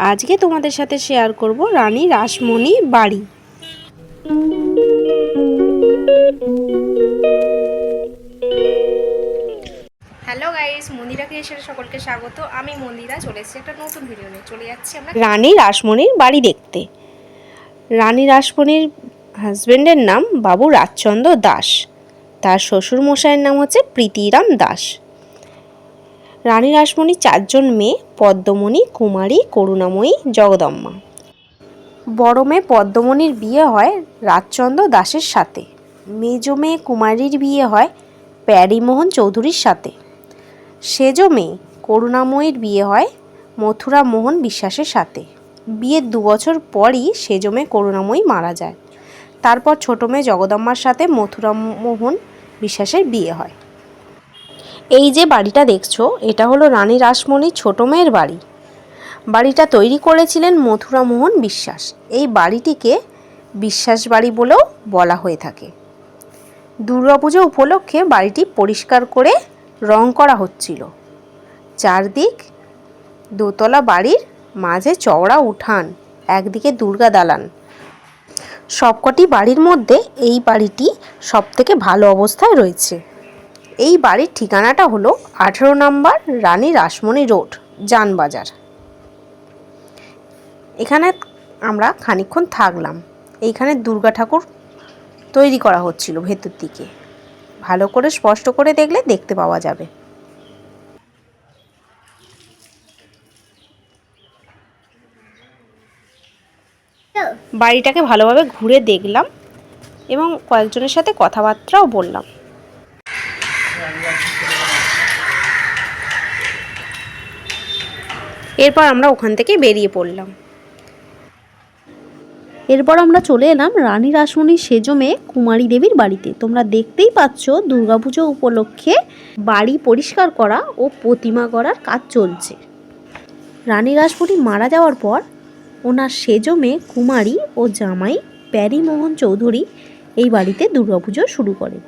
আজকে তোমাদের সাথে শেয়ার করব রানী রাসমণি বাড়ি। হ্যালো গাইস মন্দিরা ক্রিয়েশনে সকলকে স্বাগত। আমি মন্দিরা চলে এসেছি একটা নতুন ভিডিও নিয়ে। চলে যাচ্ছি আমরা রানী রাসমণির বাড়ি দেখতে। রানী রাসমণির হাজবেন্ডের নাম বাবু রাজচন্দ্র দাস। তার শ্বশুর মশাইয়ের নাম হচ্ছে প্রীতিরাম দাস। রানী রাসমণির চারজন মেয়ে, পদ্মমণি, কুমারী, করুণাময়ী, জগদম্মা। বড় মেয়ে পদ্মমণির বিয়ে হয় রাজচন্দ্র দাসের সাথে। মেজ মেয়ে কুমারীর বিয়ে হয় প্যারিমোহন চৌধুরীর সাথে। সেজ মেয়ে করুণাময়ীর বিয়ে হয় মথুরা মোহন বিশ্বাসের সাথে। বিয়ের দু বছর পরই সেজ মেয়ে করুণাময়ী মারা যায়। তারপর ছোট মেয়ে জগদম্মার সাথে মথুরা মোহন বিশ্বাসের বিয়ে হয়। এই যে বাড়িটা দেখছ, এটা হলো রানী রাসমণির ছোট মেয়ের বাড়ি। বাড়িটা তৈরি করেছিলেন মথুরা মোহন বিশ্বাস। এই বাড়িটিকে বিশ্বাস বাড়ি বলেও বলা হয়ে থাকে। দুর্গাপুজো উপলক্ষে বাড়িটি পরিষ্কার করে রং করা হচ্ছিল। চারদিক দোতলা বাড়ির মাঝে চওড়া উঠান, একদিকে দুর্গা দালান। সবকটি বাড়ির মধ্যে এই বাড়িটি সবথেকে ভালো অবস্থায় রয়েছে। এই বাড়ির ঠিকানাটা হলো আঠেরো নম্বর রানী রাসমণি রোড যানবাজার এখানে আমরা খানিকক্ষণ থাকলাম। এইখানে দুর্গা ঠাকুর তৈরি করা হচ্ছিল ভেতর দিকে। ভালো করে স্পষ্ট করে দেখলে দেখতে পাওয়া যাবে। বাড়িটাকে ভালোভাবে ঘুরে দেখলাম এবং কয়েকজনের সাথে কথাবার্তাও বললাম। এরপর আমরা ওখান থেকে বেরিয়ে পড়লাম। এরপর আমরা চলে এলাম রানী রাসমণির সেজো মেয়ে কুমারী দেবীর বাড়িতে। তোমরা দেখতেই পাচ্ছ দুর্গাপুজো উপলক্ষে বাড়ি পরিষ্কার করা ও প্রতিমা করার কাজ চলছে। রানী রাসমণি মারা যাওয়ার পর ওনার সেজো মেয়ে কুমারী ও জামাই প্যারিমোহন চৌধুরী এই বাড়িতে দুর্গাপুজো শুরু করে।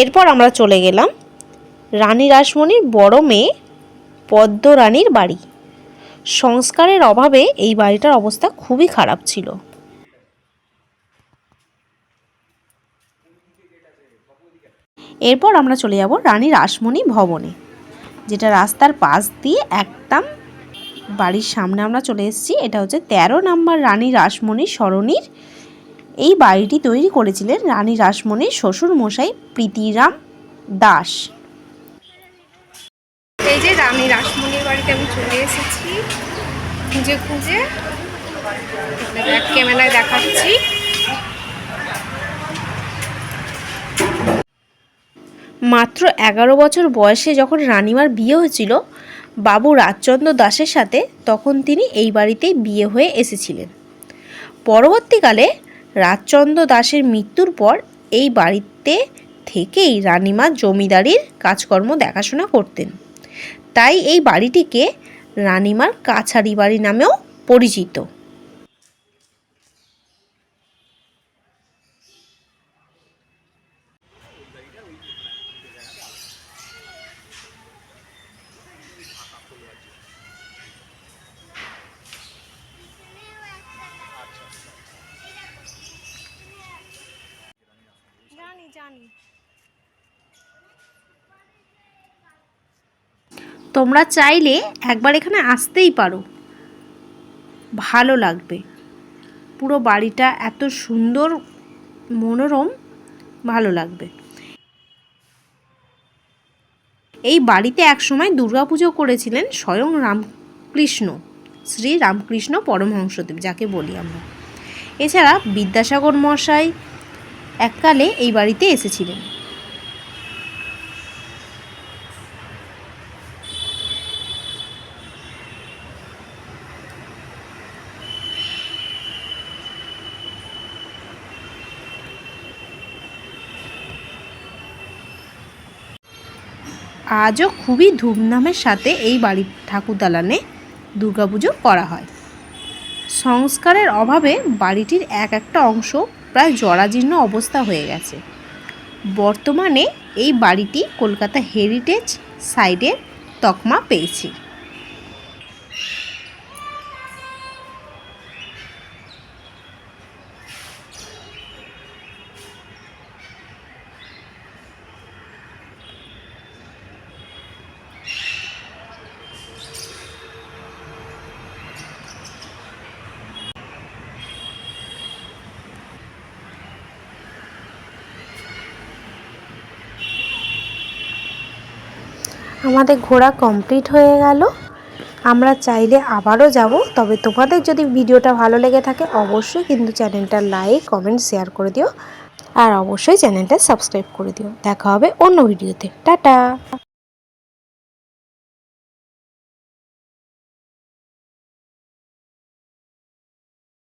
এরপর আমরা চলে গেলাম রানী রাসমণির বড় মেয়ে পদ্ম রানীর বাড়ি। সংস্কারের অভাবে এই বাড়িটার অবস্থা খুবই খারাপ ছিল। এরপর আমরা চলে যাব রানী রাসমণি ভবনে, যেটা রাস্তার পাশ দিয়ে একদম বাড়ির সামনে আমরা চলে এসেছি। এটা হচ্ছে তেরো নম্বর রানী রাসমণি সরণির এই বাড়িটি তৈরি করেছিলেন রানী রাসমণির শ্বশুর মশাই প্রীতিরাম দাস। এই যে রানী রাসমণির বাড়িতে আমি চলে এসেছি খুঁজে খুঁজে ক্যামেরায় দেখাচ্ছি। মাত্র এগারো বছর বয়সে যখন রানিমার বিয়ে হয়েছিল, বাবু রাজচন্দ্র দাসের সাথে তখন তিনি এই বাড়িতেই বিয়ে হয়ে এসেছিলেন। পরবর্তীকালে রাজচন্দ্র দাসের মৃত্যুর পর এই বাড়িতে থেকেই রানীমা জমিদারির কাজকর্ম দেখাশোনা করতেন। তাই এই বাড়িটিকে রানীমার কাছারি বাড়ি নামেও পরিচিত। জানি। তোমরা চাইলে একবার এখানে আসতেই পারো। ভালো লাগবে। পুরো বাড়িটা এত সুন্দর, মনোরম, ভালো লাগবে। এই বাড়িতে একসময় দুর্গাপুজো করেছিলেন স্বয়ং রামকৃষ্ণ, শ্রী রামকৃষ্ণ পরমহংসদেব, যাকে বলি আমরা। এছাড়া বিদ্যাসাগর মশাই এককালে এই বাড়িতে এসেছিলেন। আজও খুবই ধুমধামের সাথে এই বাড়ির ঠাকুর দালানে দুর্গাপুজো করা হয়। সংস্কারের অভাবে বাড়িটির এক একটা অংশ প্রায় জরাজীর্ণ অবস্থা হয়ে গেছে। বর্তমানে এই বাড়িটি কলকাতা হেরিটেজ সাইডের তকমা পেয়েছে। আমাদের ঘোরা কমপ্লিট হয়ে গেল। আমরা চাইলে আবারও যাব, তবে তোমাদের যদি ভিডিওটা ভালো লেগে থাকে অবশ্যই কিন্তু চ্যানেলটা লাইক কমেন্ট শেয়ার করে দিও। আর অবশ্যই চ্যানেলটা সাবস্ক্রাইব করে দিও। দেখা হবে অন্য ভিডিওতে। টাটা!